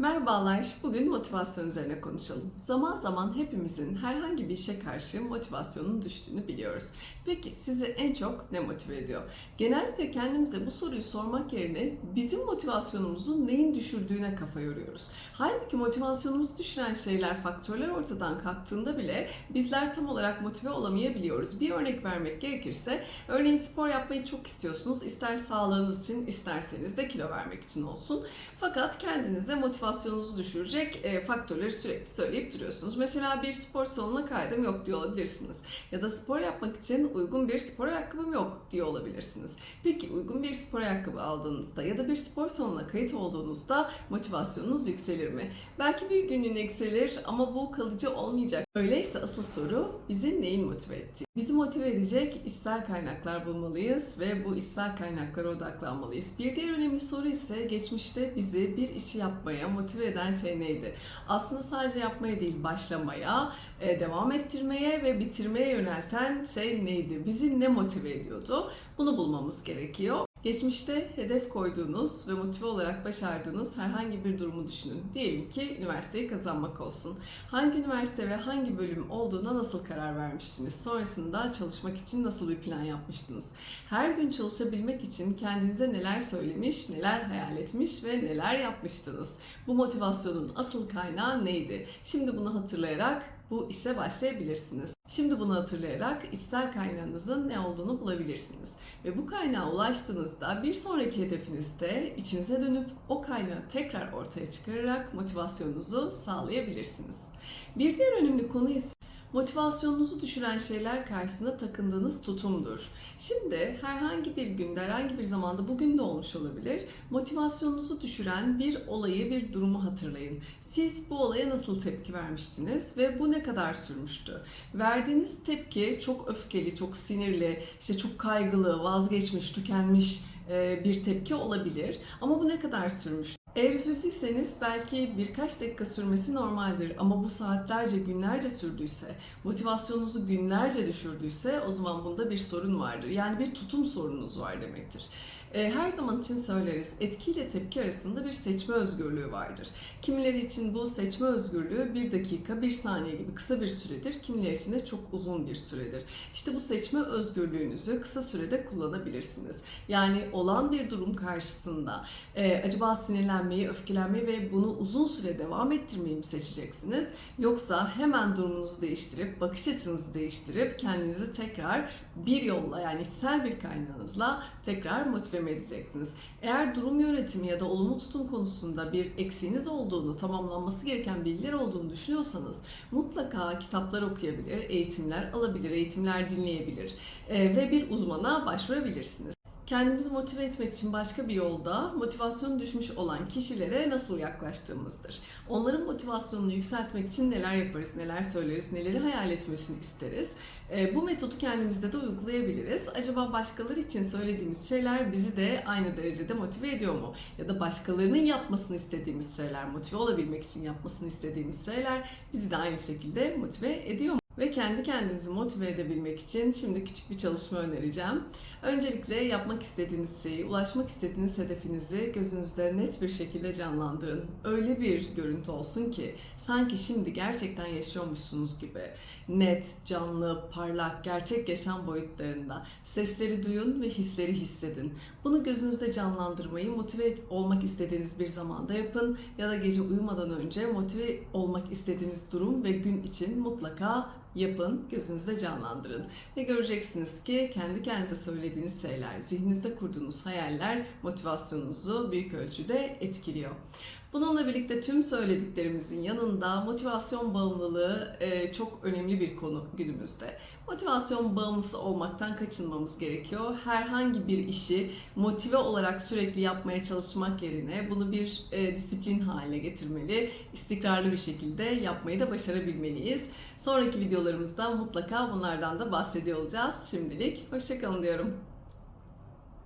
Merhabalar. Bugün motivasyon üzerine konuşalım. Zaman zaman hepimizin herhangi bir işe karşı motivasyonun düştüğünü biliyoruz. Peki sizi en çok ne motive ediyor? Genellikle kendimize bu soruyu sormak yerine bizim motivasyonumuzu neyin düşürdüğüne kafa yoruyoruz. Halbuki motivasyonumuzu düşüren şeyler, faktörler ortadan kalktığında bile bizler tam olarak motive olamayabiliyoruz. Bir örnek vermek gerekirse, örneğin spor yapmayı çok istiyorsunuz. İster sağlığınız için, isterseniz de kilo vermek için olsun. Fakat kendinize motivasyonunuzu düşürecek e, faktörleri sürekli söyleyip duruyorsunuz. Mesela bir spor salonuna kaydım yok diyor olabilirsiniz. Ya da spor yapmak için uygun bir spor ayakkabım yok diyor olabilirsiniz. Peki uygun bir spor ayakkabı aldığınızda ya da bir spor salonuna kayıt olduğunuzda motivasyonunuz yükselir mi? Belki bir günlüğüne yükselir ama bu kalıcı olmayacak. Öyleyse asıl soru bizi neyin motive ettiği. Bizi motive edecek içsel kaynaklar bulmalıyız ve bu içsel kaynaklara odaklanmalıyız. Bir diğer önemli soru ise geçmişte bizi bir işi yapmaya motive eden şey neydi? Aslında sadece yapmaya değil başlamaya, e, devam ettirmeye ve bitirmeye yönelten şey neydi? Bizi ne motive ediyordu? Bunu bulmamız gerekiyor. Geçmişte hedef koyduğunuz ve motive olarak başardığınız herhangi bir durumu düşünün. Diyelim ki üniversiteyi kazanmak olsun. Hangi üniversite ve hangi bölüm olduğuna nasıl karar vermiştiniz? Sonrasında çalışmak için nasıl bir plan yapmıştınız? Her gün çalışabilmek için kendinize neler söylemiş, neler hayal etmiş ve neler yapmıştınız? Bu motivasyonun asıl kaynağı neydi? Şimdi bunu hatırlayarak bu işe başlayabilirsiniz. Şimdi bunu hatırlayarak içsel kaynağınızın ne olduğunu bulabilirsiniz. Ve bu kaynağa ulaştığınızda bir sonraki hedefinizde içinize dönüp o kaynağı tekrar ortaya çıkararak motivasyonunuzu sağlayabilirsiniz. Bir diğer önemli konu ise motivasyonunuzu düşüren şeyler karşısında takındığınız tutumdur. Şimdi herhangi bir günde, herhangi bir zamanda bugün de olmuş olabilir. Motivasyonunuzu düşüren bir olayı, bir durumu hatırlayın. Siz bu olaya nasıl tepki vermiştiniz ve bu ne kadar sürmüştü? Verdiğiniz tepki çok öfkeli, çok sinirli, işte çok kaygılı, vazgeçmiş, tükenmiş bir tepki olabilir. Ama bu ne kadar sürmüş? Eğer üzüldüyseniz belki birkaç dakika sürmesi normaldir ama bu saatlerce, günlerce sürdüyse, motivasyonunuzu günlerce düşürdüyse o zaman bunda bir sorun vardır. Yani bir tutum sorununuz var demektir. E, Her zaman için söyleriz, etki ile tepki arasında bir seçme özgürlüğü vardır. Kimileri için bu seçme özgürlüğü bir dakika, bir saniye gibi kısa bir süredir, kimileri için de çok uzun bir süredir. İşte bu seçme özgürlüğünüzü kısa sürede kullanabilirsiniz. Yani olan bir durum karşısında e, acaba sinirlenmeyi, öfkelenmeyi ve bunu uzun süre devam ettirmeyi mi seçeceksiniz? Yoksa hemen durumunuzu değiştirip, bakış açınızı değiştirip kendinizi tekrar bir yolla yani içsel bir kaynağınızla tekrar motive mi edeceksiniz? Eğer durum yönetimi ya da olumlu tutum konusunda bir eksiğiniz olduğunu, tamamlanması gereken bilgiler olduğunu düşünüyorsanız mutlaka kitaplar okuyabilir, eğitimler alabilir, eğitimler dinleyebilir e, ve bir uzmana başvurabilirsiniz. Kendimizi motive etmek için başka bir yolda motivasyonu düşmüş olan kişilere nasıl yaklaştığımızdır. Onların motivasyonunu yükseltmek için neler yaparız, neler söyleriz, neleri hayal etmesini isteriz. E, bu metodu kendimizde de uygulayabiliriz. Acaba başkaları için söylediğimiz şeyler bizi de aynı derecede motive ediyor mu? Ya da başkalarının yapmasını istediğimiz şeyler, motive olabilmek için yapmasını istediğimiz şeyler bizi de aynı şekilde motive ediyor mu? Ve kendi kendinizi motive edebilmek için şimdi küçük bir çalışma önereceğim. Öncelikle yapmak istediğiniz şeyi, ulaşmak istediğiniz hedefinizi gözünüzde net bir şekilde canlandırın. Öyle bir görüntü olsun ki sanki şimdi gerçekten yaşıyormuşsunuz gibi. Net, canlı, parlak, gerçek yaşam boyutlarında. Sesleri duyun ve hisleri hissedin. Bunu gözünüzde canlandırmayı motive olmak istediğiniz bir zamanda yapın ya da gece uyumadan önce motive olmak istediğiniz durum ve gün için mutlaka yapın, gözünüzde canlandırın. Ve göreceksiniz ki kendi kendinize söylediğiniz şeyler, zihninizde kurduğunuz hayaller motivasyonunuzu büyük ölçüde etkiliyor. Bununla birlikte tüm söylediklerimizin yanında motivasyon bağımlılığı e, çok önemli bir konu günümüzde. Motivasyon bağımlısı olmaktan kaçınmamız gerekiyor. Herhangi bir işi motive olarak sürekli yapmaya çalışmak yerine bunu bir e, disiplin haline getirmeli, istikrarlı bir şekilde yapmayı da başarabilmeliyiz. Sonraki videolarımızda mutlaka bunlardan da bahsediyor olacağız. Şimdilik hoşçakalın diyorum.